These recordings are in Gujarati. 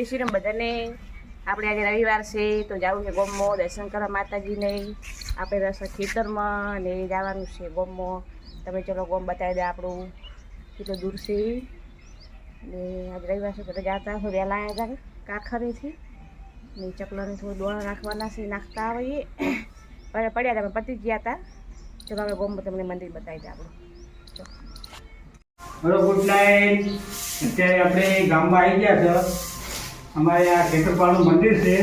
જય શ્રી રામ બધાને. આપણે આજે રવિવાર છે, તો જવું છે ગોમો, દર્શન કરવા માતાજીને. આપણે દર્શન ખેતરમાં અને જવાનું છે ગોમો. તમે ચલો ગોમ બતાવી દે આપણું કેટલું દૂર છે. ને આજે રવિવાર છે, તો જતા હોય વહેલા હતા કાખરેથી ને ચકલાને થોડું દોણા નાખવાના છે, નાખતા આવીએ. પડ્યા હતા પતી ગયા હતા ચલો હવે ગોમ તમને મંદિર બતાવી દે આપણું. હેલો ગુડ નાઇટ અત્યારે આપણે ગામમાં આવી ગયા છે. અમારે આ ખેતરપાળનું મંદિર છે.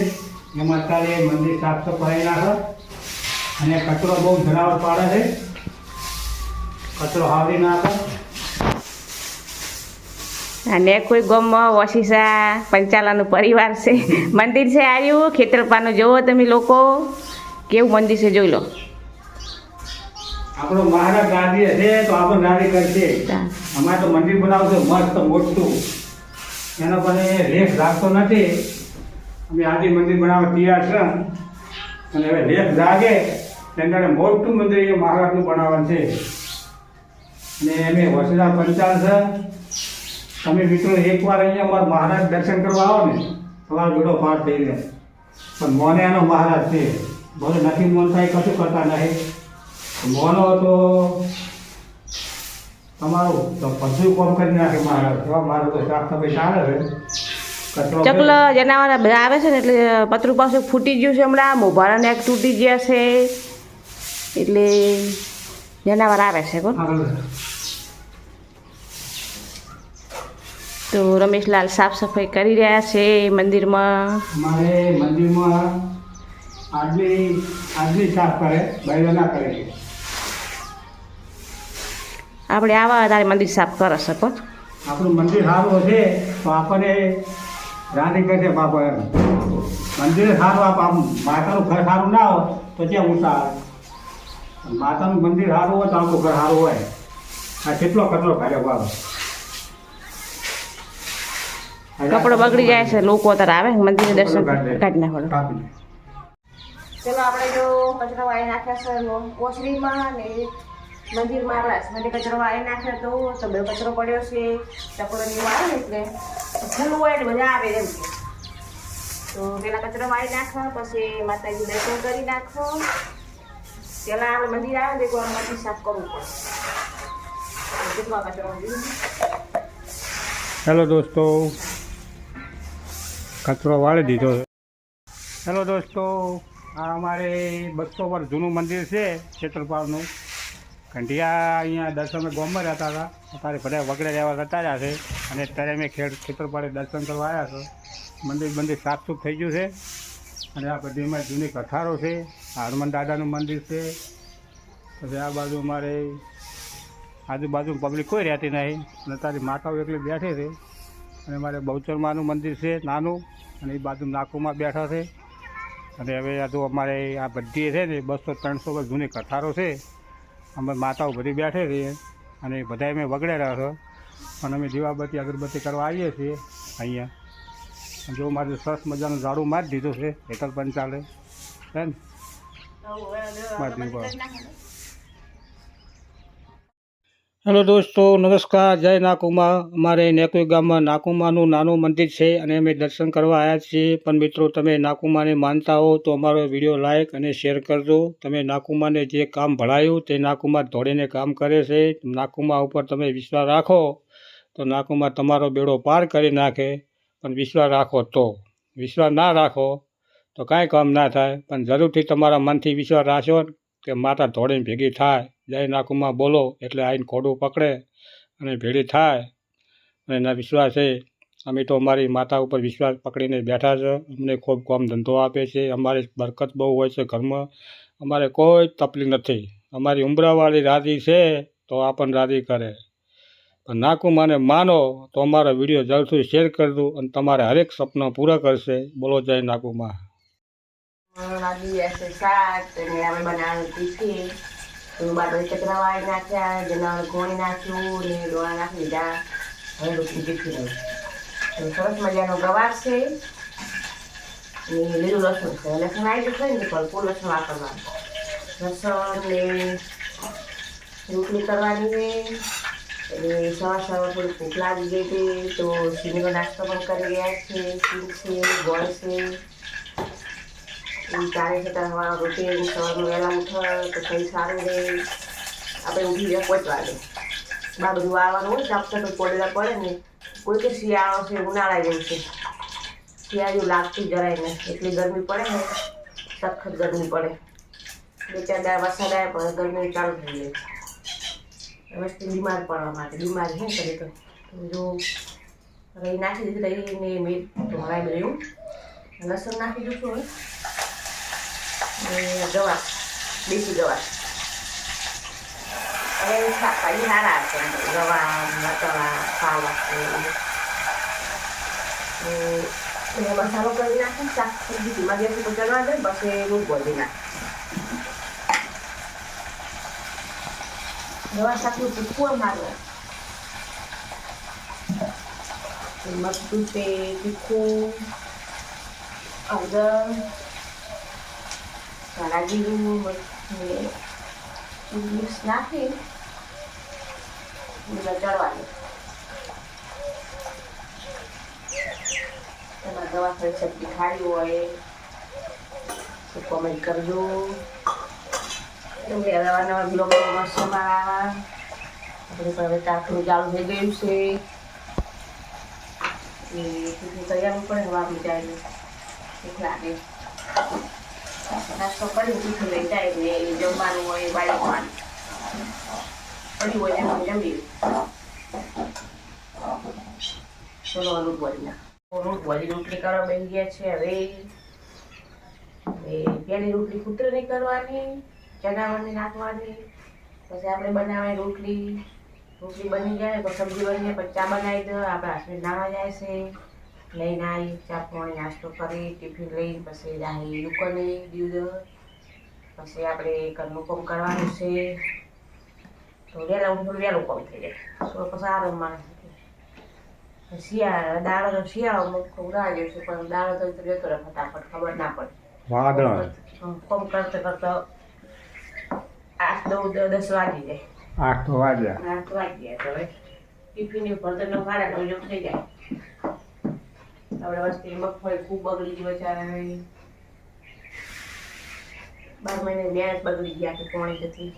એમાં અત્યારે મંદિર સાફ સફાઈ નાખે અને કચરો બહુ જનાવર પાડે છે. કચરો હાવરી નાખે અને કોઈ ગામમાં વસીસા પંચાલાનું પરિવાર છે. મંદિર છે આવ્યું ખેતરપાનું જોવો તમે લોકો. કેવું મંદિર છે જોઈ લો. આપણો મહારાજ ગાદી હશે તો આપણો નારી કરશે અમારે તો મંદિર બનાવશે મસ્ત મોટું. એનો પણ રેખ રાખતો નથી. અમે આદિ મંદિર બનાવવા તૈયાર છે. અને હવે રેખ જાગે, તેને મોટું મંદિર એ મહારાજનું બનાવવાનું છે. અને અમે વસુધા પંચાલ છે. તમે મિત્રો એકવાર અહીંયા અમારા મહારાજ દર્શન કરવા આવો ને, તમારો બેડો પાર થઈને પણ મોને એનો મહારાજ છે. ભલે નથી મોન થાય, કશું કરતા નહીં. મોનો તો તમારું તો બધું કામ કરી નાખે મહારાજ એવા મારો તો સાફ સફાઈ ચાલે છે. ચકલ જનાવર બધા આવે છે ને એટલે પતરું પાસે ફૂટી ગયું છે હમણાં. મોભારાને એક તૂટી ગયા છે. એટલે જનાવર આવે છે કોણ? તો રમેશલાલ સાફ સફાઈ કરી રહ્યા છે મંદિરમાં. અમારે મંદિરમાં આજની આજની સાફ કરે બૈરો ના કરે આપણે આવા તારે મંદિર સાફ કરો છો આપણું મંદિર સારું હશે તો આપણને રાંધી કરશે બાપ એમ મંદિર સારું આપ આમ માતાનું ઘર સારું ના હોય તો ત્યાં ઊંચા આવે. માતાનું મંદિર સારું હોય તો આપણું ઘર સારું હોય. આ કેટલો કચરો કાઢ્યો બાપ કપડો બગડી જાય છે લોકો અત્યારે આવે મંદિરે દર્શન કાઢી નાખો. ચલો આપણે જો કચરો વાળી નાખ્યા છે ઓસરીમાં ને મંદિરમાં આવ્યા કચરો વાળી નાખ્યો તો બે કચરો પડ્યો છે. ચકડો ને એટલે ખુલ્લું હોય એટલે મજા આવે એમ કે. તો પેલા કચરો વાળી નાખો, પછી માતાજી દર્શન કરી નાખો. પેલા આપણે મંદિર આવે ને એકવાર મંદિર સાફ કરવું પડે. કેટલો કચરો હેલો દોસ્તો. કચરો વાળી દીધો હેલો દોસ્તો. આ અમારે બસો વર્ષ જૂનું મંદિર છે ક્ષેત્રપાળનું કંઢિયા અહીંયા દર્શન ગોમમાં રહેતા હતા. અત્યારે બધા વગડે રહેવા જતા રહ્યા છે. અને અત્યારે અમે ખેડ ખેતરપાડે દર્શન કરવા આવ્યા છો. મંદિર મંદિર સાફસૂફ થઈ ગયું છે. અને આ બધી એમાં જૂની કથારો છે. હનુમાન દાદાનું મંદિર છે. પછી આ બાજુ અમારે આજુબાજુ પબ્લિક કોઈ રહેતી નહીં. અને તારી માતાઓ એકલી બેઠી છે. અને મારે બહુચરમાનું મંદિર છે, નાનું. અને એ બાજુ નાકુમાં બેઠા છે. અને હવે આ તો અમારે આ બધી છે ને બસો ત્રણસો જૂની કથારો છે. અમે માતાઓ બધી બેઠે છીએ અને બધા અમે વગડેલા છો. અને અમે દીવાબત્તી અગરબત્તી કરવા આવીએ છીએ અહીંયા. જો મારે સરસ મજાનું ઝાડું મારી દીધું છે હેતલ પંચાલે છે ને? મારી હેલો દોસ્તો, નમસ્કાર, જય નાકુમા. અમારે નેકુઈ ગામમાં નાકુમાનું નાનું મંદિર છે અને અમે દર્શન કરવા આવ્યા છીએ. પણ મિત્રો, તમે નાકુમાને માનતા હો તો અમારો વીડિયો લાઇક અને શેર કરજો. તમે નાકુમાને જે કામ ભળાયું તે નાકુમા દોડીને કામ કરે છે. નાકુમા ઉપર તમે વિશ્વાસ રાખો તો નાકુમા તમારો બેડો પાર કરી નાખે. પણ વિશ્વાસ રાખો તો. વિશ્વાસ ના રાખો તો કાંઈ કામ ના થાય. પણ જરૂરથી તમારા મનથી વિશ્વાસ રાખશો કે માતા ધોળીને ભેગી થાય. જય નાકુમાં બોલો, એટલે આવીને ખોડું પકડે અને ભેળી થાય. અને એના વિશ્વાસ છે અમે તો અમારી માતા ઉપર વિશ્વાસ પકડીને બેઠા છે. અમને ખૂબ કામ ધંધો આપે છે. અમારે બરકત બહુ હોય છે ઘરમાં. અમારે કોઈ તકલીફ નથી. અમારી ઉંબરાવાળી રાજી છે તો આપણને રાજી કરે. પણ નાકુમાને માનો તો અમારો વીડિયો જરૂરથી શેર કરજો અને તમારે હરેક સપના પૂરા કરશે. બોલો જય નાકુમા. લાગી હશે શાક અને અમે બનાવવાનું તીખી તો બાટો ચકરા વાળી નાખ્યા જનાવર ઘોણી નાખ્યું ને ડોળા નાખી દીધા હવે રોટલી તો સરસ મજાનો ગવાર છે ને લીલું લસણ છે લસણ આવી જશે ને પણ પૂરું લસણ વાપરવાનું લસણ ને રોટલી કરવાની છે એટલે સવાર સવાર થોડી ભૂખ લાગી ગઈ હતી તો સિંગનો નાસ્તો પણ કરી રહ્યા છે સિંગ છે ગોળ છે એ ચાલે છે ત્યાં સવાર રૂટીન સવારમાં વહેલા ઉઠ તો કંઈ સારું રહે આપણે ઉઠી જાય પાંચ વાગે બા બધું આવવાનું હોય ડૉક્ટર તો પડેલા પડે ને. કોઈ કે શિયાળો છે, ઉનાળા જેવું છે. શિયાળું લાગતું જરાય ને એટલી ગરમી પડે ને, સખત ગરમી પડે. બે ચાર દાળ વરસાદ આવે પણ ગરમી ચાલુ થઈ જાય વસ્તી બીમાર પડવા માટે. બીમાર હે કરે તો. જો રહી નાખી દીધી રહીને મીઠ તો રહ્યું લસણ નાખી દઉં હવે. અને ગવા દેશી ગવા હવે શાકભાજી સારા છે ગવા મરચા ખાવા મસાલો કરી નાખું શાક ધીમા ગેસ ઉપર ચડવા દે પછી રૂપ બોલી નાખ ગવા શાકનું તીખું મારવું મરચું છે તીખું હળદર ધાણા જીરું ને મિક્સ નાખી બધા ચડવાનું એમાં દવા થોડી સબ્જી ખાવી હોય તો કોમેન્ટ કરજો એવું નવા નવા બ્લોગો મસ્ત મારા આપણે પણ હવે તાકનું ચાલુ થઈ ગયું છે એ તૈયાર પણ હવા ભૂખ લાગે નાસ્તો કરી તીખું લઈ જાય ને જમવાનું હોય બાળકવાનું પડ્યું હોય એમ જમી ચલો રોટ બોલી રોટલી કરવા બેસી ગયા છે હવે. પેલી રોટલી કૂતરની કરવાની ચણાવાની નાખવાની. પછી આપણે બનાવવાની રોટલી. રોટલી બની જાય તો સબ્જી બની જાય, પછી ચા બનાવી દો, આપણે હાથમાં નાવા જાય છે. લઈને આવી ચા પાણી નાસ્તો કરી ટિફિન લઈને પછી રાહી દુકાને દીધો પછી આપણે ઘરનું કામ કરવાનું છે. તો વહેલા ઉઠું વહેલું કામ થઈ જાય. તો પછી આરામમાં શિયાળા દાળો તો શિયાળો ઉડાડી છે પણ દાડો તો જતો રહે ફટાફટ ખબર ના પડે. કામ કોમ કરતા કરતા આઠ નવ દ- દસ વાગી જાય. આઠ તો વાગ્યા. આઠ વાગી જાય તો ટિફિન ઉપર તો જો થઈ જાય. આપણે વસ્તી મગફળી ખૂબ બગડી ગઈ બચારા બાર મહિને વ્યાજ બગડી ગયા કે પોણી જતી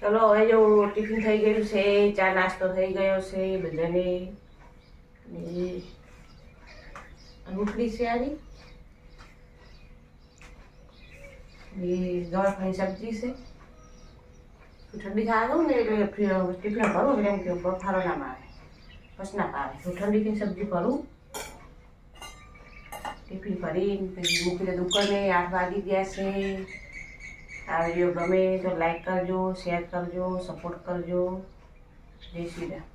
ચલો, હવે જો ટિફિન થઈ ગયું છે, ચા નાસ્તો થઈ ગયો છે, બધાને. રોટલી છે આની. એ ખાઈ સબ્જી છે. ઠંડી દઉં ને એટલે ટિફિન ભરું, એટલે એમ કે બફારો ના મારે બસ ના પાવે હું ઠંડીની સબ્જી ભરું. ટિફિન ભરીને પછી મૂકી દે દુકાને, આઠ વાગી ગયા છે. આ વીડિયો ગમે તો લાઈક કરજો શેર કરજો સપોર્ટ કરજો. જય શ્રી રામ.